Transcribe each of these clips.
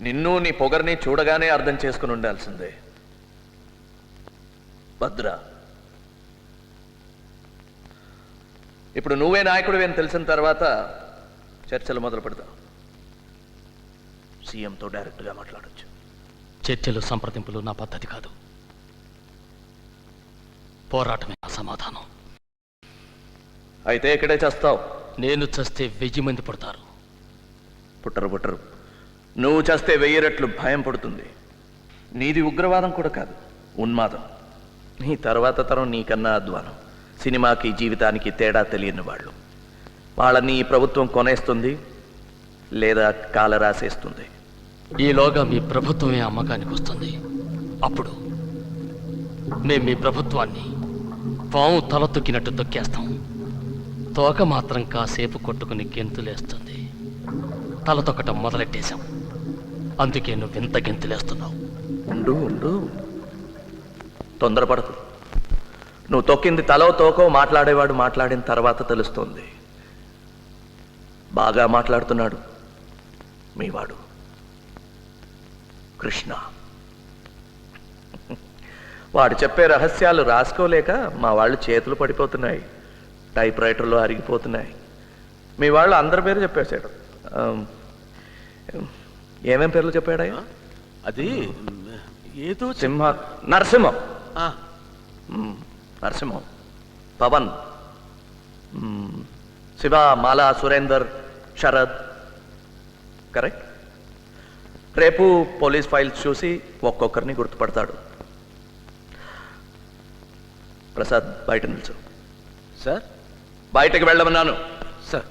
నిన్ను నీ పొగర్ని చూడగానే అర్థం చేసుకుని ఉండాల్సిందే. భద్ర. ఇప్పుడు నువ్వే నాయకుడివి అని తెలిసిన తర్వాత చర్చలు మొదలు పెడతాం సీఎంతో డైరెక్ట్గా మాట్లాడొచ్చు. చర్చలు సంప్రదింపులు నా పద్ధతి కాదు. పోరాటమే నా సమాధానం. అయితే ఇక్కడే చేస్తావు. నేను చస్తే వెయ్యి మంది పుడతారు. పుట్టరు పుట్టరు. నువ్వు చేస్తే వెయ్యిరట్లు భయం పడుతుంది. నీది ఉగ్రవాదం కూడా కాదు ఉన్మాదం. నీ తర్వాత తరం నీకన్నా అధ్వానం. సినిమాకి జీవితానికి తేడా తెలియని వాళ్ళు. వాళ్ళని ఈ ప్రభుత్వం కొనేస్తుంది లేదా కాల రాసేస్తుంది ఈలోగా మీ ప్రభుత్వమే అమ్మకానికి వస్తుంది. అప్పుడు మేము మీ ప్రభుత్వాన్ని పాము తల తొక్కినట్టు తొక్కేస్తాం. తోక మాత్రం కాసేపు కొట్టుకుని గెంతులేస్తుంది. తల తొక్కటం మొదలెట్టేశాం. అందుకే నువ్వు ఇంత గెంతులేస్తున్నావు. ఉండు ఉండు. తొందరపడకు. నువ్వు తొక్కింది తలో తోకో మాట్లాడేవాడు మాట్లాడిన తర్వాత తెలుస్తుంది. బాగా మాట్లాడుతున్నాడు మీవాడు. కృష్ణ. వాడు చెప్పే రహస్యాలు రాసుకోలేక మా వాళ్ళు చేతులు పడిపోతున్నాయి. టైప్ రైటర్లు అరిగిపోతున్నాయి. మీ వాళ్ళు అందరి పేరు చెప్పేశాడు ఏమేం పేర్లు చెప్పాడయ్యా అది ఏదో సింహ నరసింహం. నరసింహం. పవన్. శివ మాల సురేందర్ శరద్. కరెక్ట్. రేపు పోలీస్ ఫైల్స్ చూసి ఒక్కొక్కరిని గుర్తుపడతాడు. ప్రసాద్ బయట నిల్చు. సార్? బయటకు వెళ్ళమన్నాను సార్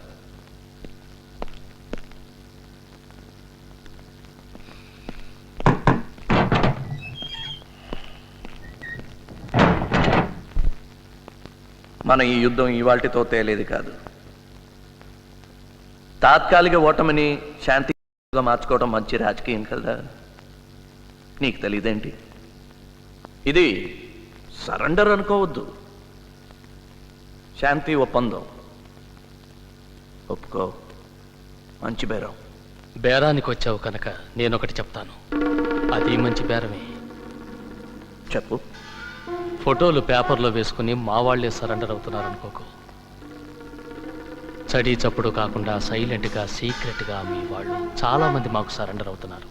మన ఈ యుద్ధం ఇవాల్టితో తేలేది కాదు. తాత్కాలిక ఓటమిని శాంతిగా మార్చుకోవడం మంచి రాజకీయం కదా? నీకు తెలియదేంటి ఇది సరెండర్ అనుకోవద్దు. శాంతి ఒప్పందం. ఒప్పుకో. మంచి బేరం. బేరానికి వచ్చావు కనుక నేనొకటి చెప్తాను. అది మంచి బేరమే. చెప్పు. ఫోటోలు పేపర్లో వేసుకుని మా వాళ్ళే సరెండర్ అవుతున్నారు అనుకోకు చడి చప్పుడు కాకుండా సైలెంట్గా సీక్రెట్గా మీ వాళ్ళు చాలా మంది మాకు సరెండర్ అవుతున్నారు.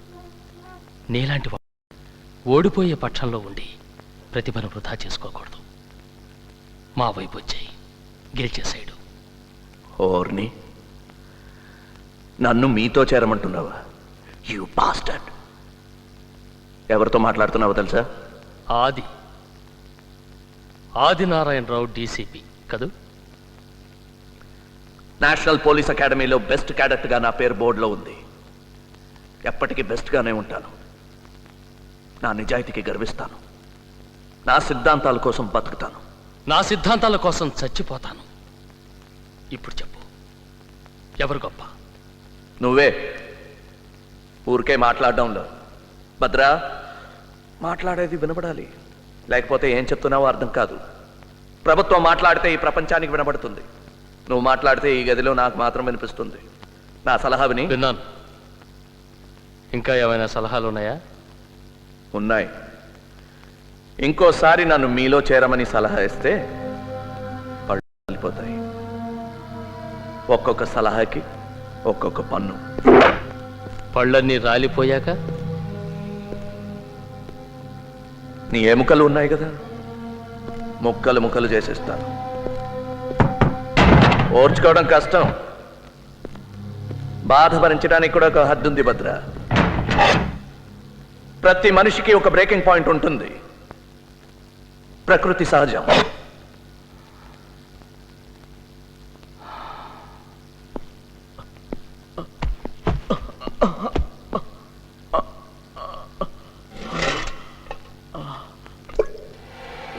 నీలాంటి వాళ్ళు ఓడిపోయే పక్షంలో ఉండి ప్రతిభను వృధా చేసుకోకూడదు. మా వైపు వచ్చాయి. గెలిచే సైడు. ఓర్ని నన్ను మీతో చేరమంటున్నావా? యు బాస్టర్డ్ ఎవరితో మాట్లాడుతున్నావో తెలుసా? ఆది. ఆదినారాయణరావు డీసీపీ కదూ? నేషనల్ పోలీస్ అకాడమీలో బెస్ట్ క్యాడెట్గా నా పేరు బోర్డులో ఉంది. ఎప్పటికీ బెస్ట్గానే ఉంటాను. నా నిజాయితీకి గర్విస్తాను. నా సిద్ధాంతాల కోసం బతుకుతాను. నా సిద్ధాంతాల కోసం చచ్చిపోతాను. ఇప్పుడు చెప్పు. ఎవరు గొప్ప? నువ్వే. ఊరికే మాట్లాడడంలో. భద్రా మాట్లాడేది వినబడాలి. లేకపోతే ఏం చెప్తున్నావో అర్థం కాదు. ప్రభుత్వం మాట్లాడితే ఈ ప్రపంచానికి వినబడుతుంది. నువ్వు మాట్లాడితే ఈ గదిలో నాకు మాత్రం వినిపిస్తుంది. నా సలహా విని. విన్నాను. ఇంకా ఏమైనా సలహాలు ఉన్నాయా? ఉన్నాయి. ఇంకోసారి నన్ను మీలో చేరమని సలహా ఇస్తే పళ్ళు రాలిపోతాయి ఒక్కొక్క సలహాకి ఒక్కొక్క పన్ను. పళ్ళన్నీ రాలిపోయాక? నీ ఎముకలు ఉన్నాయి కదా? ముక్కలు ముక్కలు చేసేస్తాను. ఓర్చుకోవడం కష్టం. బాధ భరించడానికి కూడా ఒక హద్దు ఉంది భద్ర. ప్రతి మనిషికి ఒక బ్రేకింగ్ పాయింట్ ఉంటుంది. ప్రకృతి సహజం.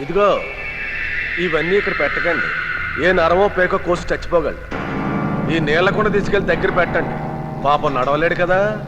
ఇదిగో ఇవన్నీ ఇక్కడ పెట్టకండి. ఏ నరమో పేకో కోసి చచ్చిపోగలడు ఈ నీళ్ళకుండా తీసుకెళ్ళి దగ్గర పెట్టండి. పాపం నడవలేడు కదా.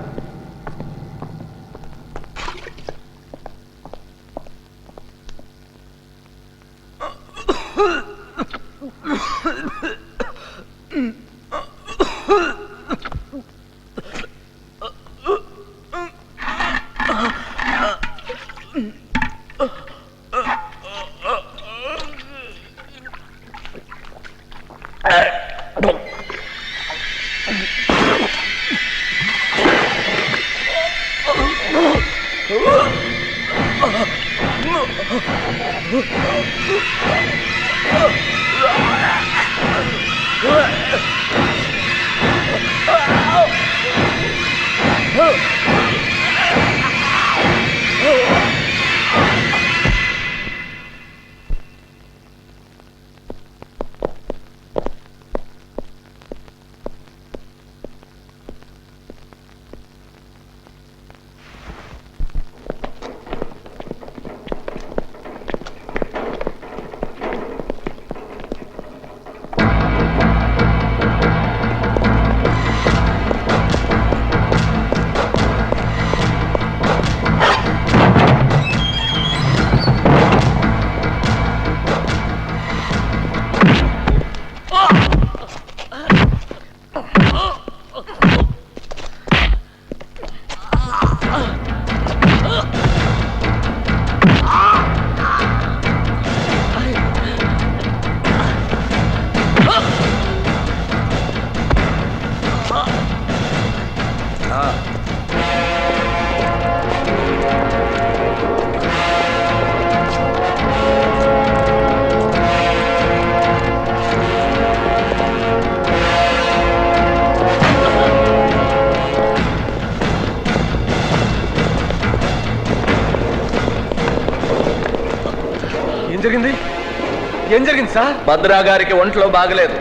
ఏం జరిగింది సార్ భద్రా గారికి ఒంట్లో బాగలేదు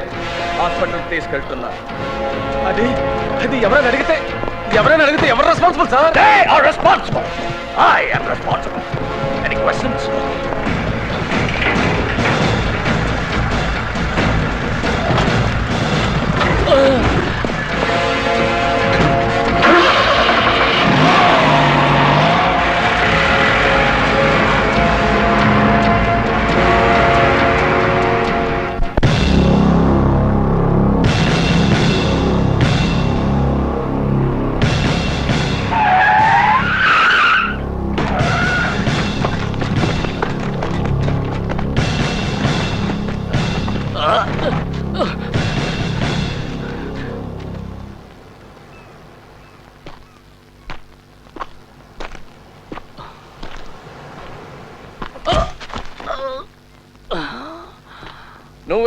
హాస్పిటల్కి తీసుకెళ్తున్నా అది అది ఎవరైనా అడిగితే ఎవరైనా అడిగితే ఎవరు responsible sir They are responsible. I am responsible. Any questions? నువ్వు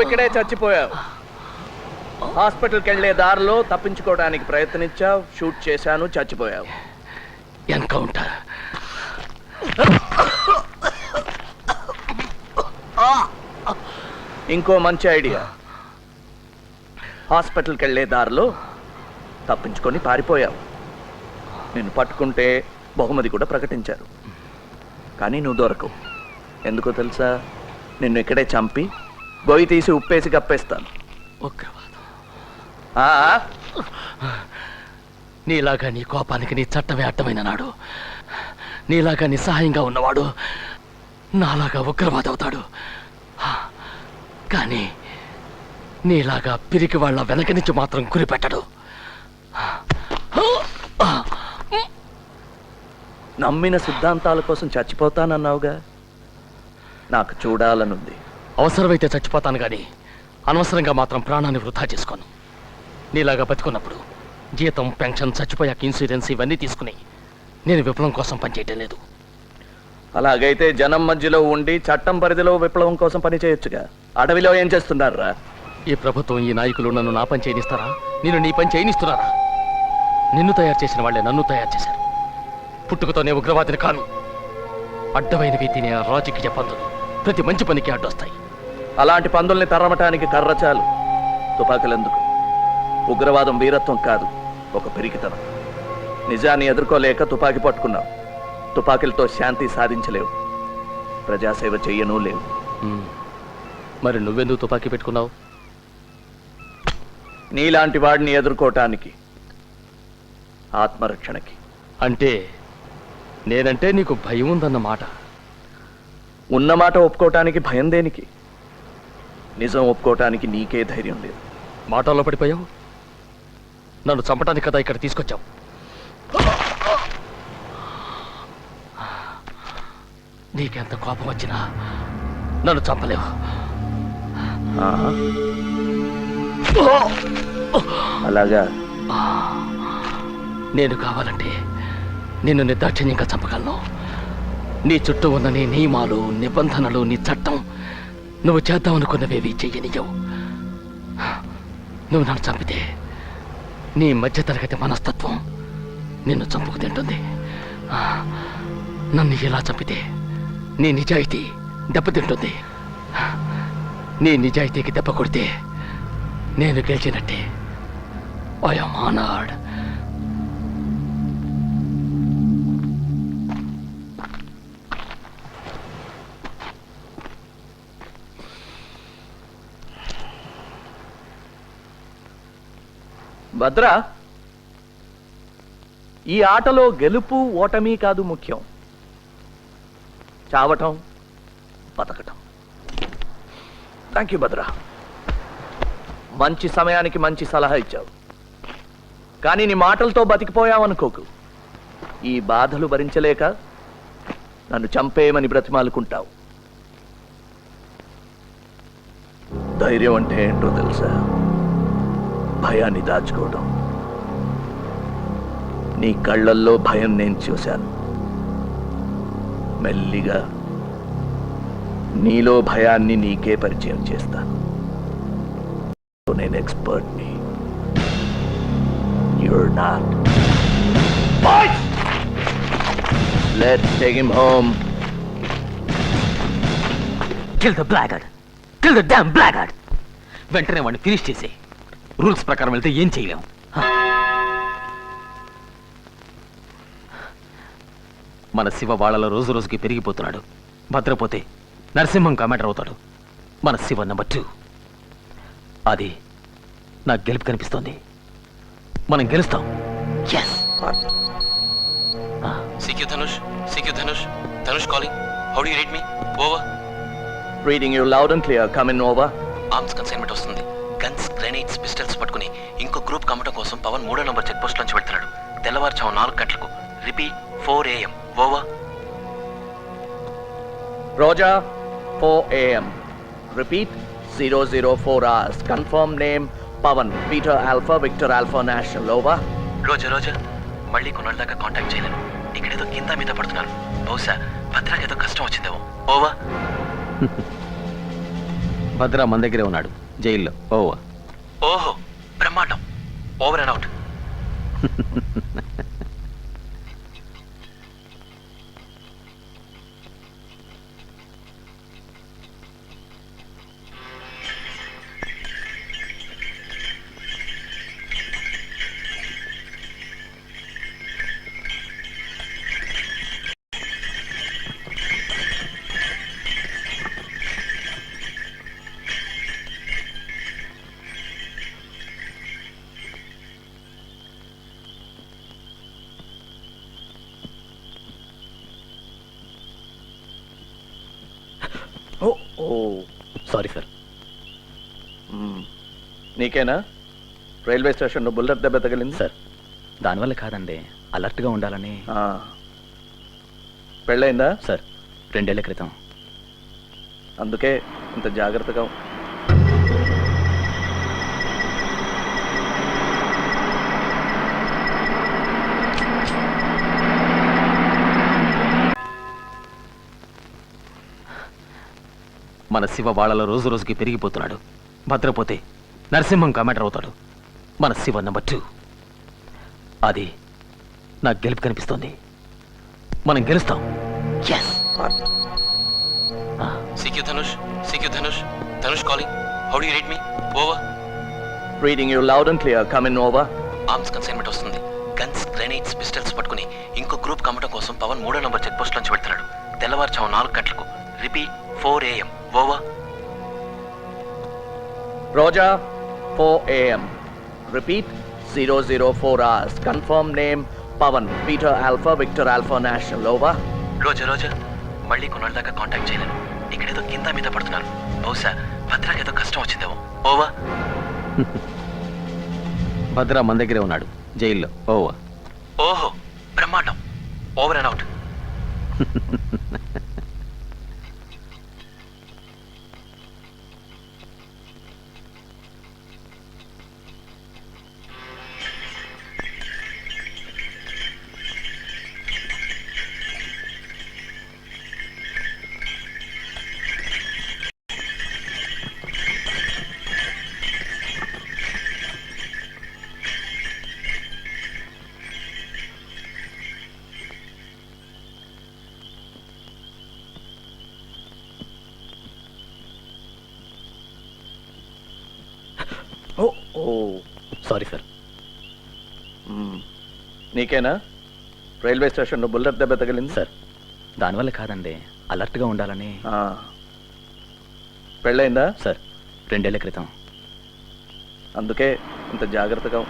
ఇక్కడే చచ్చిపోయావు. హాస్పిటల్కి వెళ్ళే దారిలో తప్పించుకోవడానికి ప్రయత్నించావు షూట్ చేశాను చచ్చిపోయావు. ఎన్కౌంటర్. ఇంకో మంచి ఐడియా. హాస్పిటల్కి వెళ్ళే దారిలో తప్పించుకొని పారిపోయావు. నేను పట్టుకుంటే బహుమతి కూడా ప్రకటించారు. కానీ నువ్వు దొరకవు. ఎందుకో తెలుసా? నిన్ను ఇక్కడే చంపి గొయ్యి తీసి ఉప్పేసి కప్పేస్తాను. ఆ, నీలాగా నీ కోపానికి నీ చట్టమే అడ్డమైన నాడు నీలాగా నిస్సహాయంగా ఉన్నవాడు నాలాగా ఉగ్రవాది అవుతాడు హా, కానీ నీలాగా పిరికి వాళ్ళ వెనక నుంచి మాత్రం గురిపెట్టడు నమ్మిన సిద్ధాంతాల కోసం చచ్చిపోతానన్నావుగా? నాకు చూడాలనుంది. అవసరమైతే చచ్చిపోతాను కానీ అనవసరంగా మాత్రం ప్రాణాన్ని వృధా చేసుకోను. నీలాగా బతుకున్నప్పుడు జీతం పెన్షన్ చచ్చిపోయాక ఇన్సూరెన్స్ ఇవన్నీ తీసుకుని నేను విప్లవం కోసం పనిచేయటం లేదు. అలాగైతే జనం మధ్యలో ఉండి చట్టం పరిధిలో విప్లవం కోసం పని చేయొచ్చుగా అడవిలో ఏం చేస్తున్నారా ఈ ప్రభుత్వం ఈ నాయకులు నన్ను నా పని చేయనిస్తారా? నేను నీ పని చేయనిస్తున్నారా నిన్ను తయారు చేసిన వాళ్ళే నన్ను తయారు చేశారు. పుట్టుకతోనే ఉగ్రవాదిని కాను అడ్డమైనవి తినే ఆ రాజకీయ పందులు ప్రతి మంచి పనికి అడ్డొస్తాయి. అలాంటి పందుల్ని తరమటానికి కర్ర చాలు తుపాకులెందుకు? ఉగ్రవాదం వీరత్వం కాదు ఒక పెరిగితనం నిజాన్ని ఎదుర్కోలేక తుపాకీ పట్టుకున్నావు. తుపాకీలతో శాంతి సాధించలేవు. ప్రజాసేవ చెయ్యను లేవు. మరి నువ్వెందుకు తుపాకీ పెట్టుకున్నావు? నీలాంటి వాడిని ఎదుర్కోవటానికి ఆత్మరక్షణకి. అంటే నేనంటే నీకు భయం ఉందన్న మాట ఉన్నమాట ఒప్పుకోవటానికి భయం దేనికి? నిజం ఒప్పుకోవటానికి నీకే ధైర్యం లేదు. మాటల్లో పడిపోయావు? నన్ను చంపడానికి కదా ఇక్కడ తీసుకొచ్చావు? నీకెంత కోపం వచ్చినా నన్ను చంపలేవు. ఆహా. అలాగా? నేను కావాలంటే నిన్ను నిర్దాక్షిణ్యంగా చంపగలను. నీ చుట్టూ ఉన్న నీ నియమాలు నిబంధనలు నీ చట్టం నువ్వు చేద్దామనుకున్నవేవి చెయ్యనియవు నువ్వు నన్ను చంపితే నీ మధ్యతరగతి మనస్తత్వం నిన్ను చంపుకు తింటుంది. నన్ను ఇలా చంపితే నీ నిజాయితీ దెబ్బతింటుంది. నీ నిజాయితీకి దెబ్బ కొడితే నేను గెలిచినట్టే. ఐఎమ్ ఆనర్డ్ భద్ర ఈ ఆటలో గెలుపు ఓటమి కాదు ముఖ్యం. చావటం బతకటం. Thank you Bhadra. మంచి సమయానికి మంచి సలహా ఇచ్చావు. కానీ నీ మాటలతో బతికిపోయావనుకోకు. ఈ బాధలు భరించలేక నన్ను చంపేయమని బ్రతిమాలుకుంటావు. ధైర్యం అంటే ఏంటో తెలుసా? భయాన్ని దాచుకోవడం. నీ కళ్ళల్లో భయం నేను చూశాను. మెల్లిగా నీలో భయాన్ని నీకే పరిచయం చేస్తాను నేను ఎక్స్పర్ట్ని you're not let take him home kill the blackguard kill the damn blackguard వెంటనే వాడిని ఫినిష్ చేసే రూల్స్ ప్రకారం వెళ్తే ఏం చేయలేము. మన శివ వాళ్ళలో రోజు రోజుకి పెరిగిపోతున్నాడు. భద్రపోతే నరసింహం కమాండర్ అవుతాడు. మన శివ నెంబర్ టూ అది నాకు గెలుపు కనిపిస్తోంది. మనం గెలుస్తాం. CQ Dhanush CQ Dhanush Dhanush calling how do you read me over reading you loud and clear come in over arms consignment వస్తుంది. గన్స్ గ్రెనేడ్స్ పిస్టల్స్ పట్టుకుని ఇంకో గ్రూప్ కమ్మటం కోసం పవన్ మూడో నంబర్ చెక్ పోస్ట్ నుంచి వెళ్తున్నాడు. తెల్లవారుజాము నాలుగు గంటలకు. Repeat four AM. Over Roger, 4 a.m. Repeat, 004 hours. Confirm name, Pavan, Peter Alpha, Victor Alpha National. Over. Roja Roja. మళ్ళీ కొన్నాళ్ళ దాకా కాంటాక్ట్ చేయలేను. ఇక్కడేదో కింద మీద పడుతున్నాను బహుశా భద్రాకి ఏదో కష్టం వచ్చిందేమో. ఓవా. భద్ర మన దగ్గరే ఉన్నాడు. జైల్లో ఓవా ఓహో బ్రహ్మాండం ఓవర్ అండ్ అవుట్ నీకేనా? రైల్వే స్టేషన్లో బుల్లెట్ దెబ్బ తగిలింది? సార్ దానివల్ల కాదండి. అలర్ట్గా ఉండాలని. ఆ. పెళ్ళయిందా సార్ రెండేళ్ళ క్రితం. అందుకే ఇంత జాగ్రత్తగా ఉం- మన శివ వాళ్ళలో రోజు రోజుకి పెరిగిపోతున్నాడు. భద్రపోతే నరసింహం కమాండర్ అవుతాడు. మన శివ నెంబర్ టూ అది నాకు గెలుపు కనిపిస్తోంది. మనం గెలుస్తాం. CQ Dhanush CQ Dhanush. Dhanush calling how do read me over reading you loud and clear come in over arms consignment వస్తుంది. గన్స్ గ్రెనేడ్స్ పిస్టల్స్ పట్టుకుని ఇంకో గ్రూప్ కమ్మటం కోసం పవన్ మూడో నంబర్ చెక్ పోస్ట్ నుంచి వెళ్తున్నాడు. తెల్లవారుజాము నాలుగు గంటలకు. Repeat four AM over Roger, 4 a.m. Repeat, 004 hours. Confirm name, Pavan, Peter Alpha, Victor Alpha National. Over. Roja Roja. మళ్ళీ కొన్నాళ్ళ దాకా కాంటాక్ట్ చేయలేను. ఇక్కడేదో కింద మీద పడుతున్నాను. బహుశా భద్రాకి ఏదో కష్టం వచ్చిందేమో. ఓవా భద్ర మన దగ్గరే ఉన్నాడు. జైల్లో. ఓవా ఓహో బ్రహ్మాండం. Over and out sorry sir. మ్మ్. నీకేనా? రైల్వే స్టేషన్లో బుల్లెట్ దెబ్బ తగిలింది? సార్ దానివల్ల కాదండి. అలర్ట్గా ఉండాలని. ఆ. పెళ్ళయిందా? సార్ రెండేళ్ళ క్రితం. అందుకే ఇంత జాగ్రత్తగా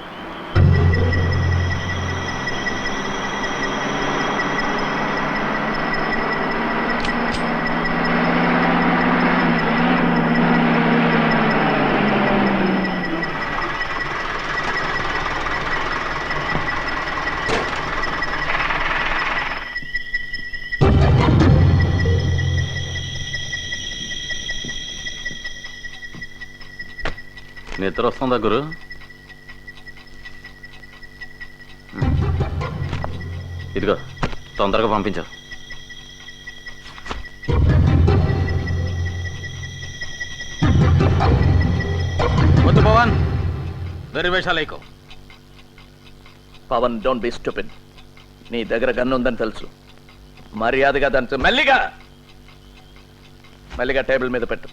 కదా గురు? ఇదిగో తొందరగా పంపించు. వద్దు పవన్ దరివేషాలైకో పవన్ డోంట్ బి స్టూపిడ్ నీ దగ్గర గన్ను ఉందని తెలుసు. మర్యాదగా దాని మెల్లిగా! మెల్లిగా టేబుల్ మీద పెట్టు.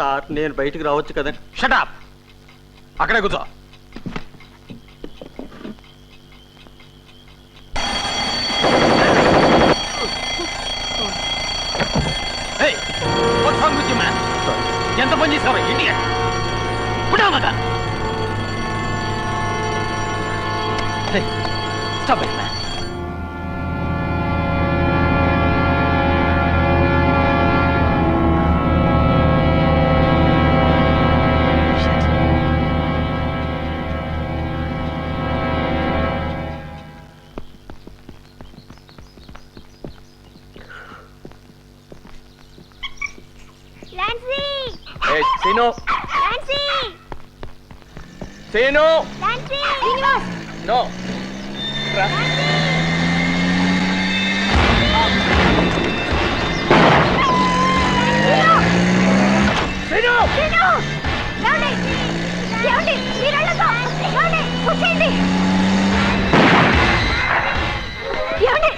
సార్ నేను బయటికి రావచ్చు కదా షటాప్ అక్కడే కూర్చో. కూర్చోండి ఏమండి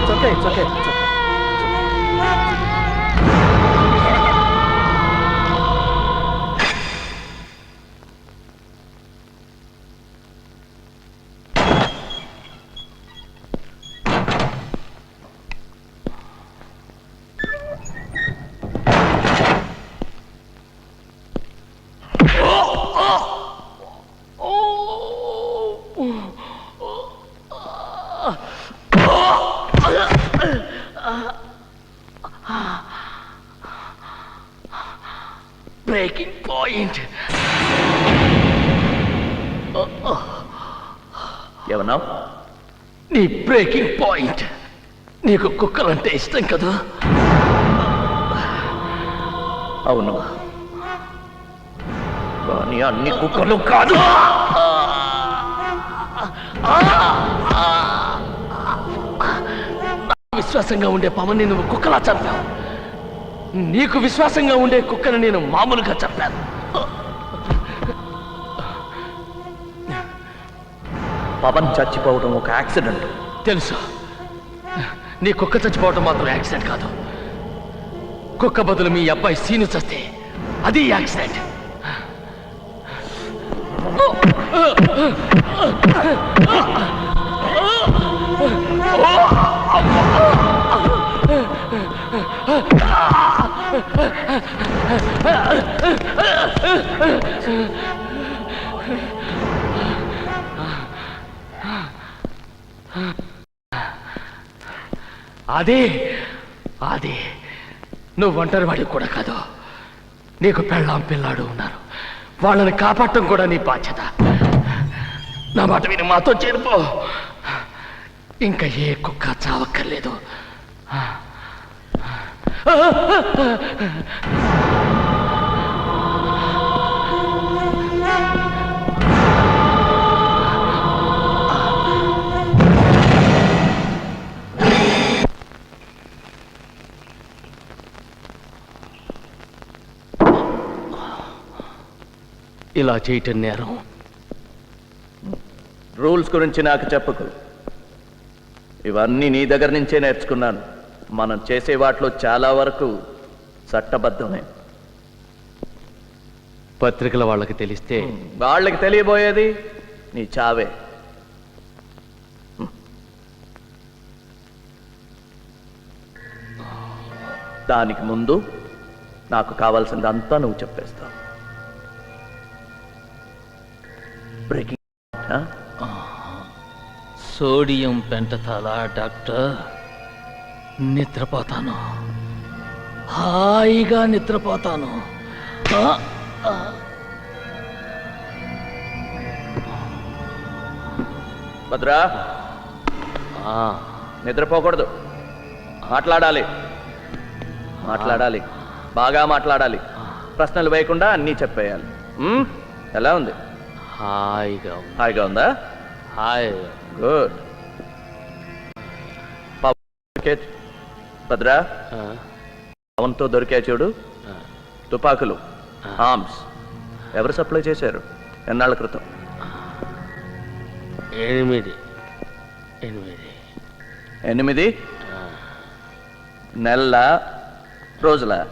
It's okay, it's okay, it's okay. Breaking point నీకు కుక్కలంటే ఇష్టం కదా? అవును. కానీ అన్ని కుక్కలు కాదు. విశ్వాసంగా ఉండే పవన్ని నువ్వు కుక్కలా చంపావు. నీకు విశ్వాసంగా ఉండే కుక్కను నేను మామూలుగా చంపాను. పవన్ చచ్చిపోవడం ఒక యాక్సిడెంట్. తెలుసు. నీ కుక్క చచ్చిపోవటం మాత్రం యాక్సిడెంట్ కాదు. కుక్క బదులు మీ అబ్బాయి సీను చస్తే అది యాక్సిడెంట్. అదే అదే నువ్వు ఒంటరి కూడా కాదు. నీకు పెళ్ళాం పిల్లాడు ఉన్నారు. వాళ్ళని కాపాడటం కూడా నీ బాధ్యత. నా మాట విని మాతో చేరిపో ఇంకా ఏ కుక్క చావక్కర్లేదు. ఇలా చేయటం నేరం. రూల్స్ గురించి నాకు చెప్పకు. ఇవన్నీ నీ దగ్గర నుంచే నేర్చుకున్నాను. మనం చేసే వాటిలో చాలా వరకు చట్టబద్ధమే. పత్రికల వాళ్ళకి తెలిస్తే వాళ్ళకి తెలియబోయేది నీ చావే. దానికి ముందు నాకు కావాల్సిందంతా నువ్వు చెప్పేస్తావు. Breaking sodium pentothal doctor? నిద్రపోతాను. హాయిగా నిద్రపోతాను. భద్రా. ఆ, నిద్రపోకూడదు. మాట్లాడాలి. మాట్లాడాలి. బాగా మాట్లాడాలి. ప్రశ్నలు వేయకుండా అన్నీ చెప్పేయాలి? ఎలా ఉంది? హాయిగా ఉంది. హాయిగా ఉందా? హాయిగా గుడ్. భద్రా పవన్తో దొరికా చూడు. తుపాకులు ఆర్మ్స్ ఎవరు సప్లై చేశారు? ఎన్నాళ్ళ క్రితం? ఎనిమిది. ఎనిమిది. ఎనిమిది? నెలల రోజుల?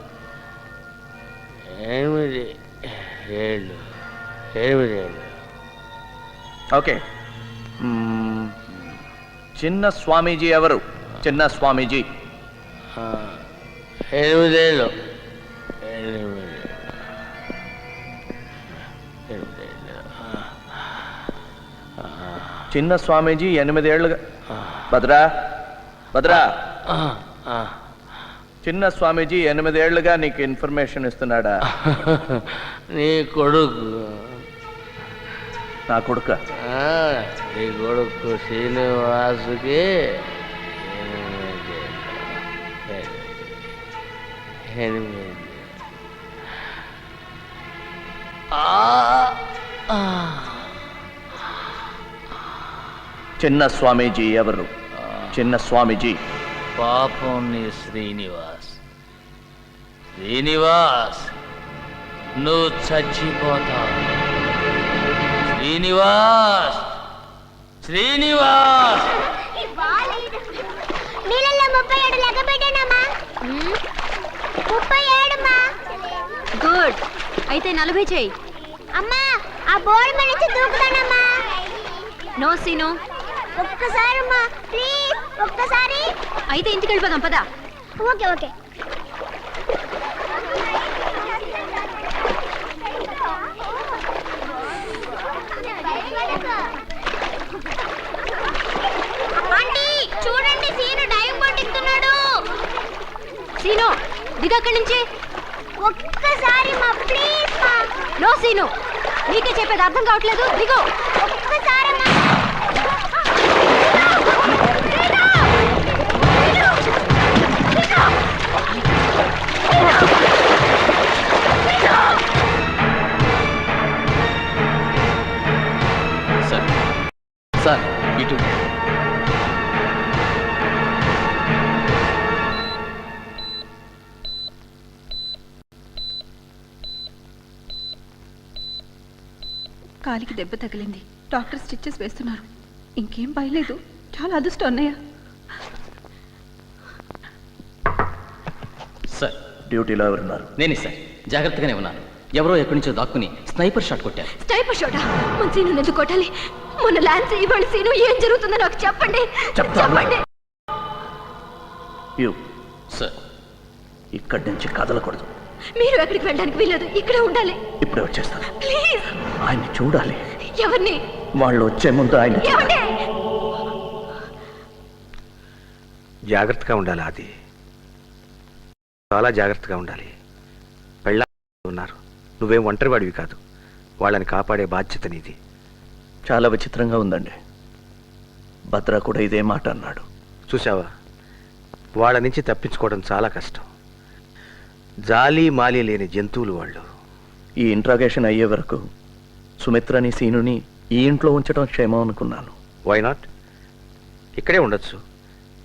ఎనిమిది. ఏళ్ళు. ఎనిమిది ఏళ్ళు. ఓకే. చిన్న స్వామీజీ ఎవరు? చిన్న స్వామీజీ. ఎనిమిదేళ్ళు. ఎనిమిది ఎనిమిదేళ్ళు. చిన్న స్వామీజీ ఎనిమిదేళ్ళుగా భద్రా. భద్రా. చిన్న స్వామీజీ ఎనిమిదేళ్ళుగా నీకు ఇన్ఫర్మేషన్ ఇస్తున్నాడా? నీ కొడుకు. నా కొడుక. నీ కొడుకు శ్రీనివాసుకి ఎనిమిది. చిన్న స్వామీజీ ఎవరు? చిన్న స్వామీజీ. పాపం నీ శ్రీనివాస్. శ్రీనివాస్ నువ్వు చచ్చిపోతావు. శ్రీనివాస్. శ్రీనివాస్. నీళ్ళల్లో ముప్పై ఏడు లెక్క పెట్టానమ్మా ముప్పై ఏడుమా గుడ్. అయితే నలభై చేయి అమ్మా ఆ బోర్డు మీద నుంచి దూకుతానమ్మా. No scene. ఒక్కసారి అమ్మా ప్లీజ్ ఒక్కసారి. అయితే ఇంటికి వెళ్ళిపోదాం పదా. Okay okay. సీను దిగక్కడి నుంచి. ఒక్కసారి మా ప్లీజ్ మా. నో సీను నీకే చెప్పేది అర్థం కావట్లేదు దిగు. ఒక్కసారి దెబ్బ తగిలింది. డాక్టర్ స్టిచ్చెస్ వేస్తున్నారు. ఇంకేం భయలేదు చాలా అదృష్టం అన్నయ్య. సార్. డ్యూటీలో ఎవరున్నారు? నేనే సార్. జాగ్రత్తగానే ఉన్నాను. ఎవరో ఎక్కడి నుంచో దాక్కుని స్నైపర్ షాట్ కొట్టారు. స్టైపర్ షోటా? మన సీను ఎందుకు కొట్టాలి? మొన్న ల్యాన్స్ ఇవాళ సీను ఏం జరుగుతుందో నాకు చెప్పండి. చెప్తాను. చెప్పండి. యూ. సార్. ఇక్కడి నుంచి కదలకూడదు. మీరు ఎక్కడికి వెళ్ళడానికి వీలేదు ఇక్కడే ఉండాలి. ఇప్పుడే వచ్చేస్తాను. ప్లీజ్. ఆయన్ని చూడాలి. ఎవరిని? వాళ్ళు వచ్చే ముందు ఆయన జాగ్రత్తగా ఉండాలి అది చాలా జాగ్రత్తగా ఉండాలి. పెళ్ళ ఉన్నారు. నువ్వేం ఒంటరివాడివి కాదు. వాళ్ళని కాపాడే బాధ్యత నీది. చాలా విచిత్రంగా ఉందండి. భద్ర కూడా ఇదే మాట అన్నాడు. చూసావా వాళ్ళ నుంచి తప్పించుకోవడం చాలా కష్టం. జాలి మాలి లేని జంతువులు వాళ్ళు. ఈ ఇంట్రాగేషన్ అయ్యే వరకు సుమిత్రని సీనుని ఈ ఇంట్లో ఉంచడం క్షేమం అనుకున్నాను. వై నాట్ ఇక్కడే ఉండొచ్చు.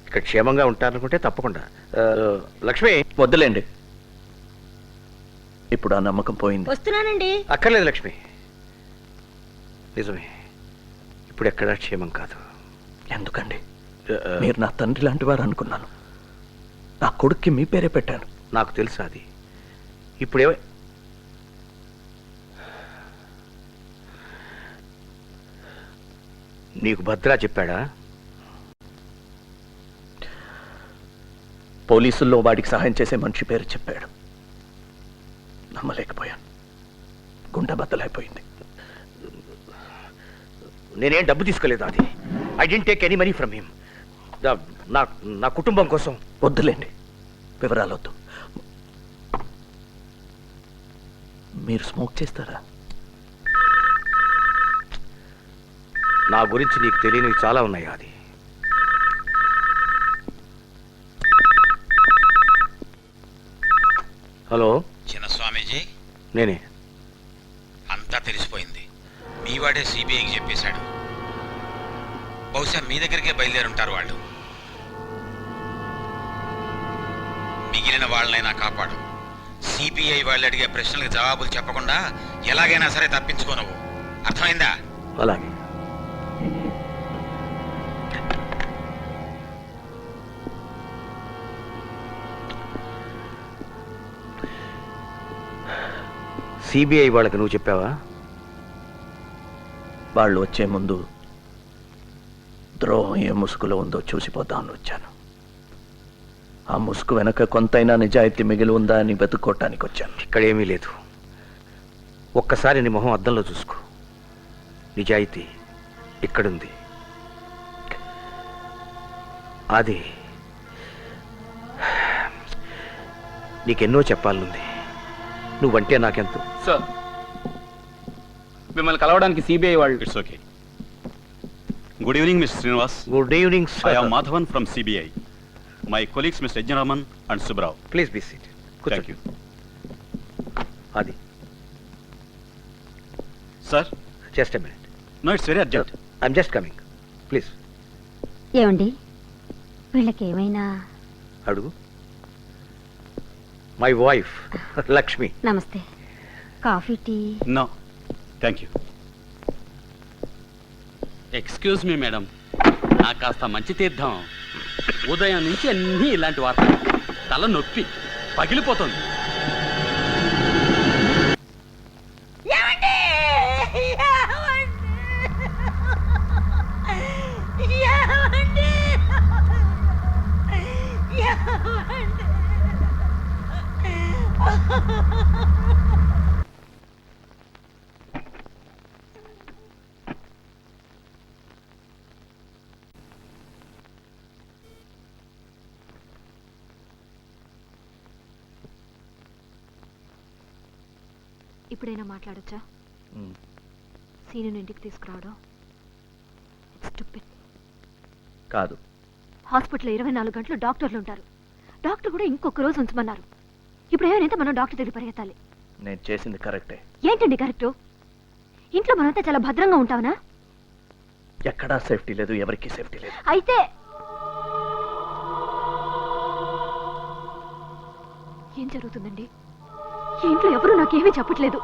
ఇక్కడ క్షేమంగా ఉంటారనుకుంటే తప్పకుండా. ఆ, లక్ష్మి! వద్దులేండి. ఇప్పుడు ఆ నమ్మకం పోయింది. వస్తున్నానండి. అక్కర్లేదు లక్ష్మి. నిజమే. ఇప్పుడు ఎక్కడా క్షేమం కాదు. ఎందుకండి? మీరు నా తండ్రి లాంటి వారు అనుకున్నాను. నా కొడుక్కి మీ పేరే పెట్టాను. నాకు తెలుసు అది. ఇప్పుడే నీకు భద్రా చెప్పాడా? పోలీసుల్లో వాడికి సహాయం చేసే మనిషి పేరు చెప్పాడు. నమ్మలేకపోయాను. గుండె బద్దలైపోయింది. నేనేం డబ్బు తీసుకోలేదు అది I didn't take any money from him. నా నా కుటుంబం కోసం. వద్దులేండి. వివరాలు వద్దు మీరు స్మోక్ చేస్తారా? నా గురించి నీకు తెలియనివి చాలా ఉన్నాయి అది హలో? చిన్న స్వామీజీ నేనే. అంతా తెలిసిపోయింది. మీ వాడే సిబిఐకి చెప్పేశాడు. బహుశా మీ దగ్గరికే బయలుదేరుంటారు వాళ్ళు. మిగిలిన వాళ్ళనైనా కాపాడు. సిబిఐ వాళ్ళు అడిగే ప్రశ్నలకు జవాబులు చెప్పకుండా ఎలాగైనా సరే తప్పించుకో నువ్వు. అర్థమైందా? అలాగే. సిబిఐ వాళ్ళకి నువ్వు చెప్పావా? వాళ్ళు వచ్చే ముందు ద్రోహం ఏ ముసుగులో ఉందో చూసిపోదామని వచ్చాను. ఆ ముసుగు వెనక కొంతైనా నిజాయితీ మిగిలి ఉందా అని వెతుక్కోవటానికి వచ్చాను. ఇక్కడేమీ లేదు. ఒక్కసారి నీ మొహం అద్దంలో చూసుకో. నిజాయితీ ఇక్కడుంది. అది నీకెన్నో చెప్పాలనుంది. నువ్వంటే నాకెంతో. సార్ మిమ్మల్ని కలవడానికి సిబిఐ వాళ్ళు it's okay good evening Mr Srinivas good evening I Madhavan from CBI my colleagues Mr Yagnaraman and Subrao please be seat thank you అది sir just minute no it's very urgent I'm just coming please ఏమండి? వీళ్ళకి ఏమైనా? అడుగు. My wife Lakshmi నమస్తే. Coffee tea? No thank you excuse me madam నాకు కాస్త మంచి తీర్థం. ఉదయం నుంచి అన్నీ ఇలాంటి వార్తలు. తల నొప్పి. పగిలిపోతుంది. ఇప్పుడైనా మాట్లాడొచ్చా? మ్. సీనుని ఇంటికి తీసుకురావడం కాదు. హాస్పిటల్లో ఇరవై నాలుగు గంటలు డాక్టర్లు ఉంటారు. డాక్టర్ కూడా ఇంకొక రోజు ఉంచమన్నారు. ఇప్పుడు ఏమైనా మనం డాక్టర్ దగ్గర పరిగెత్తాలి. నేను చేసింది కరెక్టే. ఏంటండి కరెక్టు? ఇంట్లో మనంతా చాలా భద్రంగా ఉంటావనా ఎక్కడా సేఫ్టీ లేదు ఎవరికీ సేఫ్టీ లేదు. అయితే ఏం జరుగుతుందండి? ఇంట్లో ఎవరు నాకేమీ చెప్పట్లేదు.